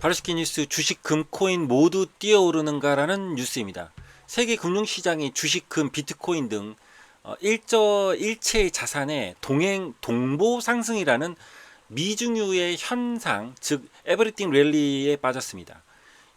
바로시키 뉴스 주식 금코인 모두 뛰어오르는가라는 뉴스입니다. 세계 금융시장이 주식 금 비트코인 등 어, 일저 일체의 자산의 동행 동보 상승이라는 미중유의 현상 즉 에브리띵 랠리에 빠졌습니다.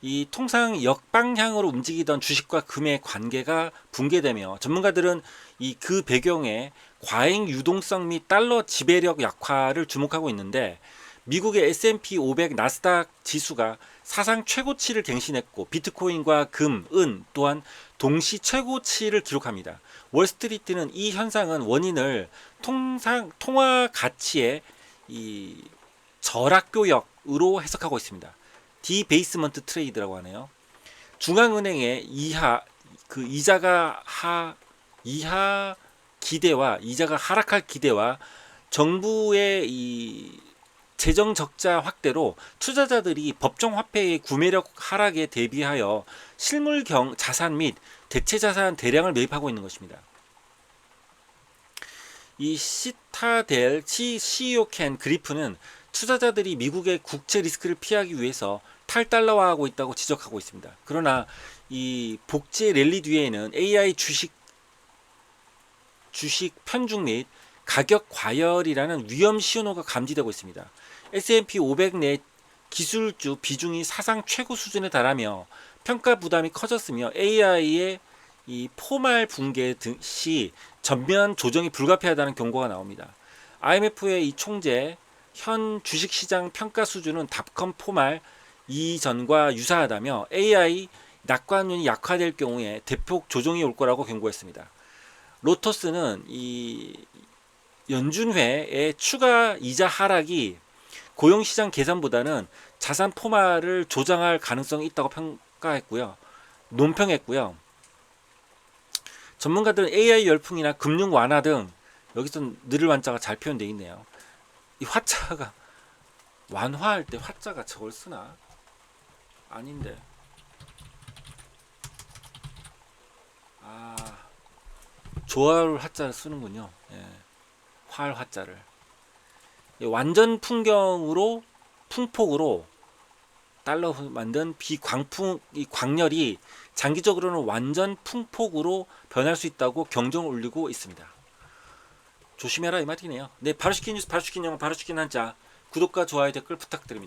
이 통상 역방향으로 움직이던 주식과 금의 관계가 붕괴되며 전문가들은 이 그 배경에 과잉 유동성 및 달러 지배력 약화를 주목하고 있는데 미국의 S&P 500 나스닥 지수가 사상 최고치를 갱신했고 비트코인과 금, 은 또한 동시 최고치를 기록합니다. 월스트리트는 이 현상은 원인을 통상 통화 가치의 이 절약 교역으로 해석하고 있습니다. 디베이스먼트 트레이드라고 하네요. 중앙은행의 이하 그 이자가 하 이하 기대와 이자가 하락할 기대와 정부의 이 재정 적자 확대로 투자자들이 법정 화폐의 구매력 하락에 대비하여 실물 경 자산 및 대체 자산 대량을 매입하고 있는 것입니다. 이 시타델 시 CEO 켄 그리프는 투자자들이 미국의 국채 리스크를 피하기 위해서 탈달러화하고 있다고 지적하고 있습니다. 그러나 이 복제 랠리 뒤에는 AI 주식 주식 편중 및 가격 과열이라는 위험 신호가 감지되고 있습니다. S&P 500 내 기술주 비중이 사상 최고 수준에 달하며 평가 부담이 커졌으며 AI의 이 포말 붕괴 등시 전면 조정이 불가피하다는 경고가 나옵니다. IMF의 이 총재 현 주식시장 평가 수준은 닷컴 포말 이전과 유사하다며 AI 낙관론이 약화될 경우에 대폭 조정이 올 거라고 경고했습니다. 로터스는 이 연준회의 추가 이자 하락이 고용시장 계산보다는 자산 포마를 조정할 가능성이 있다고 평가했고요. 논평했고요. 전문가들은 AI 열풍이나 금융 완화 등 여기서 늘을 완자가 잘 표현되어 있네요. 이 화자가 완화할 때 화자가 저걸 쓰나? 아닌데. 아 조화를 화자를 쓰는군요. 예. 활 화자를. 이 완전 풍경으로 풍폭으로 달러 만든 비광풍 이 광렬이 장기적으로는 완전 풍폭으로 변할 수 있다고 경종을 울리고 있습니다. 조심해라 이 말이네요. 네, 바로 시킨 뉴스, 바로 시킨 영화, 바로 시킨 한자 구독과 좋아요 댓글 부탁드립니다.